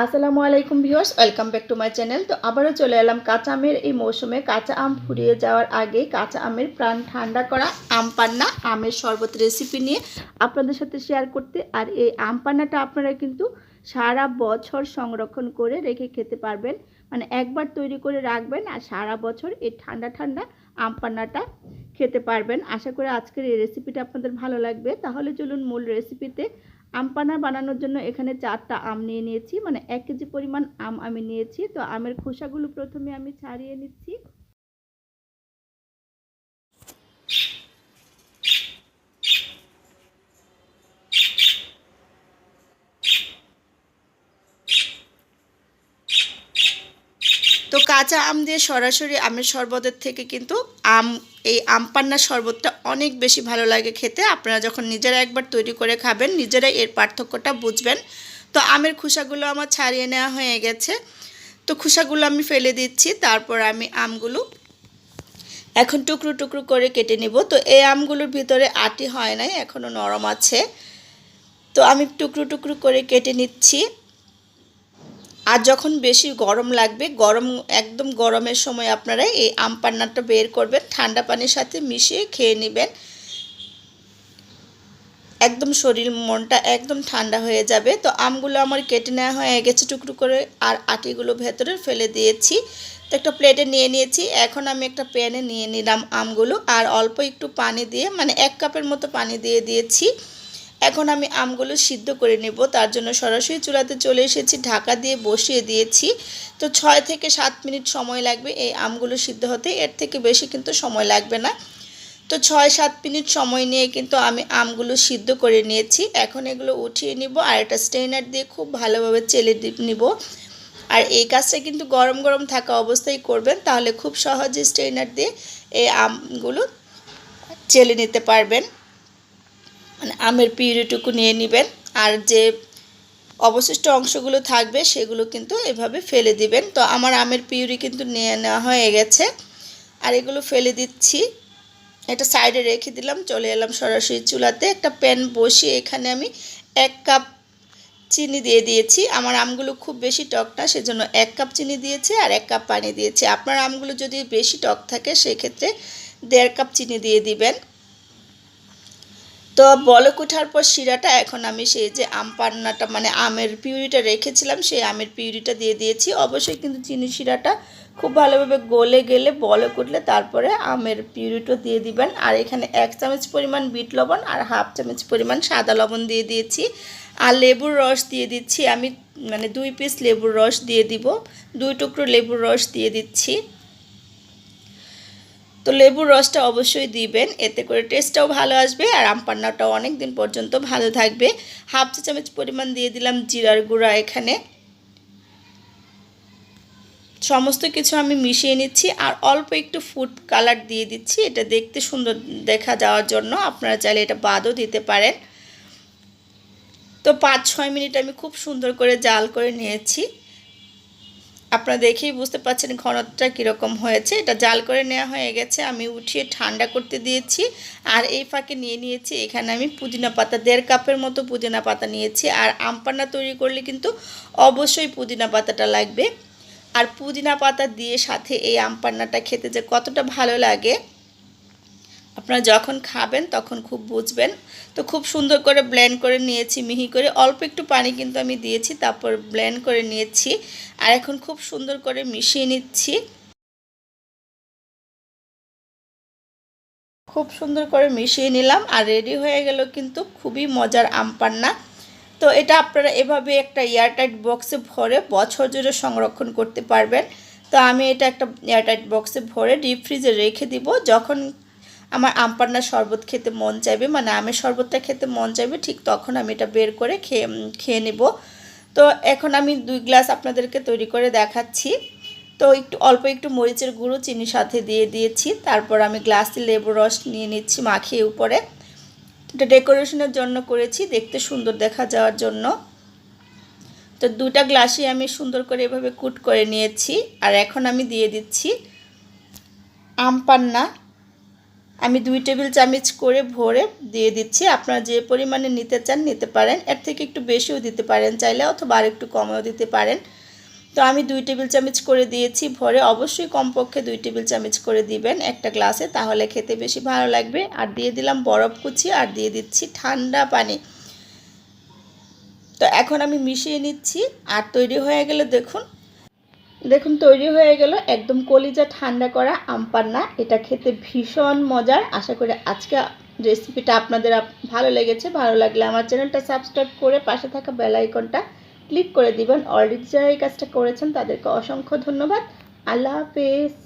আসসালামু আলাইকুম viewers, welcome back to my channel. তো আবারও চলে এলাম কাঁচা আমের এই মৌসুমে। কাঁচা আম ফুরিয়ে যাওয়ার আগে কাঁচা আমের প্রাণ ঠান্ডা করা আম পান্না, আমের শরবত রেসিপি নিয়ে আপনাদের সাথে শেয়ার করতে। আর এই আম পান্নাটা আপনারা কিন্তু সারা বছর সংরক্ষণ করে রেখে খেতে পারবেন। মানে একবার তৈরি করে রাখবেন আর সারা বছর এই ঠান্ডা ঠান্ডা আম পান্নাটা খেতে পারবেন। আশা করি আজকের এই রেসিপিটা আপনাদের ভালো লাগবে। তাহলে চলুন মূল রেসিপিতে আম পানা বানানোর জন্য এখানে চারটা আম নিয়ে নিয়েছি। মানে এক কেজি পরিমাণ আম আমি নিয়েছি। তো আমের খোসাগুলো প্রথমে আমি ছাড়িয়ে নিচ্ছি। তো কাঁচা আম দিয়ে সরাসরি আমের শরবতের থেকে কিন্তু আম, এই আম পান্নার শরবতটা অনেক বেশি ভালো লাগে খেতে। আপনারা যখন নিজেরা একবার তৈরি করে খাবেন, নিজেরাই এর পার্থক্যটা বুঝবেন। তো আমের খোসাগুলো আমার ছাড়িয়ে নেওয়া হয়ে গেছে। তো খোসাগুলো আমি ফেলে দিচ্ছি, তারপর আমি আমগুলো এখন টুকরো টুকরো করে কেটে নিব। তো এই আমগুলোর ভিতরে আটি হয় নাই এখনও নরম আছে। তো আমি টুকরো টুকরো করে কেটে নিচ্ছি। আর যখন বেশি গরম লাগবে, গরম, একদম গরমের সময় আপনারা এই আম পান্নাটা বের করবেন, ঠান্ডা পানির সাথে মিশিয়ে খেয়ে নেবেন। একদম শরীর মনটা একদম ঠান্ডা হয়ে যাবে। তো আমগুলো আমার কেটে নেওয়া হয়ে গেছে টুকরো করে, আর আটিগুলো ভেতরে ফেলে দিয়েছি। তো একটা প্লেটে নিয়ে নিয়েছি। এখন আমি একটা প্যানে নিয়ে নিলাম আমগুলো, আর অল্প একটু পানি দিয়ে মানে এক কাপের মতো পানি দিয়ে দিয়েছি। এখন আমি আমগুলো সিদ্ধ করে নেব। তার জন্য সরাসরি চুলাতে চলে এসেছি, ঢাকা দিয়ে বসিয়ে দিয়েছি। তো ছয় থেকে সাত মিনিট সময় লাগবে এই আমগুলো সিদ্ধ হতে। এর থেকে বেশি কিন্তু সময় লাগবে না। তো ছয় সাত মিনিট সময় নিয়ে কিন্তু আমি আমগুলো সিদ্ধ করে নিয়েছি। এখন এগুলো উঠিয়ে নিব আর একটা স্টেইনার দিয়ে খুব ভালোভাবে চেলে নিব। আর এই কাজটা কিন্তু গরম গরম থাকা অবস্থায় করবেন, তাহলে খুব সহজে স্টেইনার দিয়ে এই আমগুলো চেলে নিতে পারবেন। মানে আমের পিউরিটুকু নিয়ে নেবেন। আর যে অবশিষ্ট অংশগুলো থাকবে, সেগুলো কিন্তু এভাবে ফেলে দিবেন। তো আমার আমের পিউরি কিন্তু নিয়ে নেওয়া হয়ে গেছে। আর এগুলো ফেলে দিচ্ছি। এটা সাইডে রেখে দিলাম, চলে এলাম সরাসরি চুলাতে। একটা প্যান বসিয়ে এখানে আমি এক কাপ চিনি দিয়ে দিয়েছি। আমার আমগুলো খুব বেশি টক না, সেজন্য এক কাপ চিনি দিয়েছি আর এক কাপ পানি দিয়েছি। আপনার আমগুলো যদি বেশি টক থাকে, সেক্ষেত্রে দেড় কাপ চিনি দিয়ে দিবেন। তো বলক ওঠার পর শিরাটা এখন আমি সেই যে আম পান্নাটা মানে আমের পিউরিটা রেখেছিলাম, সেই আমের পিউরিটা দিয়ে দিয়েছি। অবশ্যই কিন্তু চিনি শিরাটা খুব ভালোভাবে গলে গেলে বলক উঠলে তারপরে আমের পিউরিটা দিয়ে দিবেন। আর এখানে এক চামচ পরিমাণ বিট লবণ আর হাফ চামচ পরিমাণ সাদা লবণ দিয়ে দিয়েছি। আর লেবুর রস দিয়ে দিচ্ছি আমি মানে দুই পিস লেবুর রস দিয়ে দিব। দুই টুকরো লেবুর রস দিয়ে দিচ্ছি। তো লেবুর রসটা অবশ্যই দিবেন, এতে করে টেস্টটাও ভালো আসবে আর আম পান্নাটাও অনেক দিন পর্যন্ত ভালো থাকবে। হাফ চা চামচ পরিমাণ দিয়ে দিলাম জিরার গুঁড়া এখানে। সমস্ত কিছু আমি মিশিয়ে নিচ্ছি আর অল্প একটু ফুড কালার দিয়ে দিচ্ছি। এটা দেখতে সুন্দর দেখা যাওয়ার জন্য, আপনারা চাইলে এটা বাদও দিতে পারেন। তো পাঁচ ছয় মিনিট আমি খুব সুন্দর করে জাল করে নিয়েছি। আপনারা দেখেই বুঝতে পারছেন ঘনত্বটা কীরকম হয়েছে। এটা জাল করে নেওয়া হয়ে গেছে। আমি উঠিয়ে ঠান্ডা করতে দিয়েছি। আর এই ফাঁকে নিয়ে নিয়েছি। এখানে আমি পুদিনা পাতা, দেড় কাপের মতো পুদিনা পাতা নিয়েছি। আর আমপান্না তৈরি করলে কিন্তু অবশ্যই পুদিনা পাতাটা লাগবে। আর পুদিনা পাতা দিয়ে সাথে এই আমপান্নাটা খেতে যে কতটা ভালো লাগে আপনারা যখন খাবেন, তখন খুব বুঝবেন। তো খুব সুন্দর করে ব্লেন্ড করে নিয়েছি, মিহি করে। অল্প একটু পানি কিন্তু আমি দিয়েছি, তারপর ব্লেন্ড করে নিয়েছি। আর এখন খুব সুন্দর করে মিশিয়ে নিচ্ছি। খুব সুন্দর করে মিশিয়ে নিলাম আর রেডি হয়ে গেল কিন্তু খুবই মজার আম পান্না। তো এটা আপনারা এভাবে একটা এয়ারটাইট বক্সে ভরে বছর জুড়ে সংরক্ষণ করতে পারবেন। তো আমি এটা একটা এয়ারটাইট বক্সে ভরে ডিপ ফ্রিজে রেখে দিব। যখন আমার আম পান্নার শরবত খেতে মন চাইবে মানে আমের শরবতটা খেতে মন চাইবে, ঠিক তখন আমি এটা বের করে খেয়ে খেয়ে নেব। তো এখন আমি দুই গ্লাস আপনাদেরকে তৈরি করে দেখাচ্ছি। তো একটু, অল্প একটু মরিচের গুঁড়ো, চিনির সাথে দিয়ে দিয়েছি। তারপর আমি গ্লাসে লেবু রস নিয়ে নিচ্ছি মাখিয়ে উপরে। এটা ডেকোরেশনের জন্য করেছি, দেখতে সুন্দর দেখা যাওয়ার জন্য। তো দুটা গ্লাসই আমি সুন্দর করে এভাবে কুট করে নিয়েছি। আর এখন আমি দিয়ে দিচ্ছি আম পান্না আমি দুই টেবিল চামচ করে ভরে দিয়ে দিচ্ছি। আপনারা যে পরিমাণে নিতে চান নিতে পারেন। এর থেকে একটু বেশিও দিতে পারেন চাইলে, অথবা আর একটু কমেও দিতে পারেন। তো আমি দুই টেবিল চামচ করে দিয়েছি। ভরে অবশ্যই কমপক্ষে দুই টেবিল চামচ করে দিবেন একটা গ্লাসে, তাহলে খেতে বেশি ভালো লাগবে। আর দিয়ে দিলাম বরফ কুচি আর দিয়ে দিচ্ছি ঠান্ডা পানি। তো এখন আমি মিশিয়ে নিচ্ছি। আর তৈরি হয়ে গেলে দেখুন দেখুন, তৈরি হয়ে গেল একদম কলিজা ঠান্ডা করা আমপান্না এটা খেতে ভীষণ মজার। আশা করি আজকে রেসিপিটা আপনাদের আপ- ভালো লেগেছে। ভালো লাগলে আমার চ্যানেলটা সাবস্ক্রাইব করে পাশে থাকা বেল আইকনটা ক্লিক করে দিবেন। অলরেডি যারা এই কাজটা করেছেন, তাদেরকে অসংখ্য ধন্যবাদ। আল্লাহ হাফেজ।